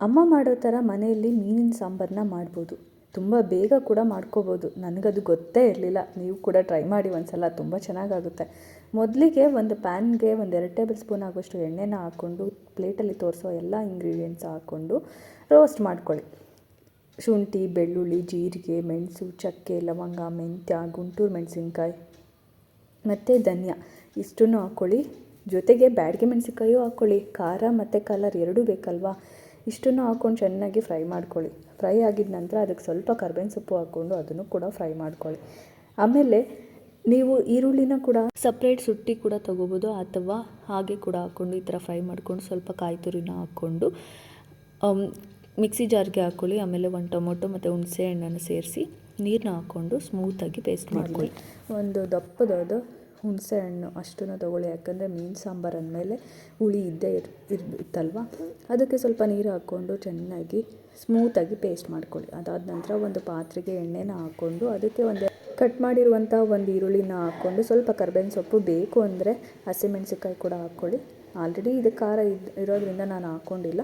ಅಮ್ಮ ಮಾಡೋ ಥರ ಮನೆಯಲ್ಲಿ ಮೀನಿನ ಸಾಂಬಾರನ್ನ ಮಾಡ್ಬೋದು. ತುಂಬ ಬೇಗ ಕೂಡ ಮಾಡ್ಕೋಬೋದು. ನನಗದು ಗೊತ್ತೇ ಇರಲಿಲ್ಲ. ನೀವು ಕೂಡ ಟ್ರೈ ಮಾಡಿ ಒಂದು ಸಲ ತುಂಬ ಚೆನ್ನಾಗಾಗುತ್ತೆ. ಮೊದಲಿಗೆ ಒಂದು ಪ್ಯಾನ್ಗೆ ಒಂದು ಎರಡು ಟೇಬಲ್ ಸ್ಪೂನ್ ಆಗುವಷ್ಟು ಎಣ್ಣೆನ ಹಾಕ್ಕೊಂಡು ಪ್ಲೇಟಲ್ಲಿ ತೋರಿಸೋ ಎಲ್ಲ ಇಂಗ್ರೀಡಿಯೆಂಟ್ಸ್ ಹಾಕ್ಕೊಂಡು ರೋಸ್ಟ್ ಮಾಡ್ಕೊಳ್ಳಿ. ಶುಂಠಿ, ಬೆಳ್ಳುಳ್ಳಿ, ಜೀರಿಗೆ, ಮೆಣಸು, ಚಕ್ಕೆ, ಲವಂಗ, ಮೆಂತ್ಯ, ಗುಂಟೂರು ಮೆಣಸಿನ್ಕಾಯಿ ಮತ್ತು ಧನಿಯಾ ಇಷ್ಟನ್ನು ಹಾಕ್ಕೊಳ್ಳಿ. ಜೊತೆಗೆ ಬ್ಯಾಡಿಗೆ ಮೆಣಸಿನ್ಕಾಯೂ ಹಾಕ್ಕೊಳ್ಳಿ. ಖಾರ ಮತ್ತು ಕಲರ್ ಎರಡೂ ಬೇಕಲ್ವಾ? ಇಷ್ಟನ್ನು ಹಾಕ್ಕೊಂಡು ಚೆನ್ನಾಗಿ ಫ್ರೈ ಮಾಡ್ಕೊಳ್ಳಿ. ಫ್ರೈ ಆಗಿದ ನಂತರ ಅದಕ್ಕೆ ಸ್ವಲ್ಪ ಕರ್ಬೇವಿನ ಸೊಪ್ಪು ಹಾಕ್ಕೊಂಡು ಅದನ್ನು ಕೂಡ ಫ್ರೈ ಮಾಡ್ಕೊಳ್ಳಿ. ಆಮೇಲೆ ನೀವು ಈರುಳ್ಳಿನ ಕೂಡ ಸಪ್ರೇಟ್ ಸುಟ್ಟಿ ಕೂಡ ತೊಗೋಬೋದು ಅಥವಾ ಹಾಗೆ ಕೂಡ ಹಾಕ್ಕೊಂಡು ಈ ಥರ ಫ್ರೈ ಮಾಡ್ಕೊಂಡು ಸ್ವಲ್ಪ ಕಾಯಿ ತುರಿನ ಹಾಕ್ಕೊಂಡು ಮಿಕ್ಸಿ ಜಾರ್ಗೆ ಹಾಕ್ಕೊಳ್ಳಿ. ಆಮೇಲೆ ಒಂದು ಟೊಮೊಟೊ ಮತ್ತು ಹುಣಸೆ ಹಣ್ಣನ್ನು ಸೇರಿಸಿ ನೀರನ್ನ ಹಾಕ್ಕೊಂಡು ಸ್ಮೂತಾಗಿ ಪೇಸ್ಟ್ ಮಾಡ್ಕೊಳ್ಳಿ. ಒಂದು ದಪ್ಪದಾದ ಹುಣಸೆ ಹಣ್ಣು ಅಷ್ಟನ್ನು ತೊಗೊಳ್ಳಿ. ಯಾಕಂದರೆ ಮೀನು ಸಾಂಬಾರು ಅಂದಮೇಲೆ ಹುಳಿ ಇದ್ದೇ ಇರ್ ಇರುತ್ತಲ್ವ ಅದಕ್ಕೆ ಸ್ವಲ್ಪ ನೀರು ಹಾಕ್ಕೊಂಡು ಚೆನ್ನಾಗಿ ಸ್ಮೂತಾಗಿ ಪೇಸ್ಟ್ ಮಾಡ್ಕೊಳ್ಳಿ. ಅದಾದ ನಂತರ ಒಂದು ಪಾತ್ರೆಗೆ ಎಣ್ಣೆನ ಹಾಕ್ಕೊಂಡು ಅದಕ್ಕೆ ಒಂದು ಕಟ್ ಮಾಡಿರುವಂಥ ಒಂದು ಈರುಳ್ಳಿನ ಹಾಕ್ಕೊಂಡು ಸ್ವಲ್ಪ ಕರ್ಬೇವಿನ ಸೊಪ್ಪು ಬೇಕು ಅಂದರೆ ಹಸಿಮೆಣಸಿಕಾಯಿ ಕೂಡ ಹಾಕ್ಕೊಳ್ಳಿ. ಆಲ್ರೆಡಿ ಇದು ಖಾರ ಇದ್, ಇರೋದ್ರಿಂದ ನಾನು ಹಾಕ್ಕೊಂಡಿಲ್ಲ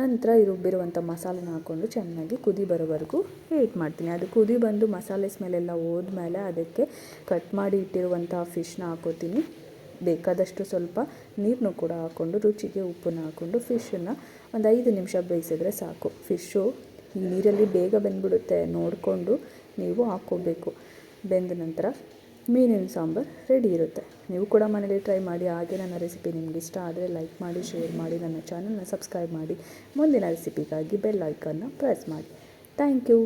ನಂತರ ರುಬ್ಬಿರುವಂಥ ಮಸಾಲೆನ ಹಾಕ್ಕೊಂಡು ಚೆನ್ನಾಗಿ ಕುದಿ ಬರೋವರೆಗೂ ವೇಟ್ ಮಾಡ್ತೀನಿ. ಅದು ಕುದಿ ಬಂದು ಮಸಾಲೆ ಸ್ಮೆಲ್ಲೆಲ್ಲ ಹೋದ್ಮೇಲೆ ಅದಕ್ಕೆ ಕಟ್ ಮಾಡಿ ಇಟ್ಟಿರುವಂಥ ಫಿಶ್ನ ಹಾಕೋತೀನಿ. ಬೇಕಾದಷ್ಟು ಸ್ವಲ್ಪ ನೀರನ್ನು ಕೂಡ ಹಾಕ್ಕೊಂಡು ರುಚಿಗೆ ಉಪ್ಪನ್ನು ಹಾಕ್ಕೊಂಡು ಫಿಶನ್ನು ಒಂದು ಐದು ನಿಮಿಷ ಬೇಯಿಸಿದ್ರೆ ಸಾಕು. ಫಿಶ್ಶು ನೀರಲ್ಲಿ ಬೇಗ ಬೆಂದ್ಬಿಡುತ್ತೆ. ನೋಡಿಕೊಂಡು ನೀವು ಹಾಕ್ಕೋಬೇಕು. ಬೆಂದ ನಂತರ ಮೀನಿನ ಸಾಂಬಾರು ರೆಡಿ ಇರುತ್ತೆ. ನೀವು ಕೂಡ ಮನೇಲಿ ಟ್ರೈ ಮಾಡಿ, ಹಾಗೆ ನನ್ನ ರೆಸಿಪಿ ನಿಮ್ಗೆ ಇಷ್ಟ ಆದರೆ ಲೈಕ್ ಮಾಡಿ ಶೇರ್ ಮಾಡಿ, ನನ್ನ ಚಾನಲ್ನ ಸಬ್ಸ್ಕ್ರೈಬ್ ಮಾಡಿ. ಮುಂದಿನ ರೆಸಿಪಿಗಾಗಿ ಬೆಲ್ ಐಕನ್ನ ಪ್ರೆಸ್ ಮಾಡಿ. Thank you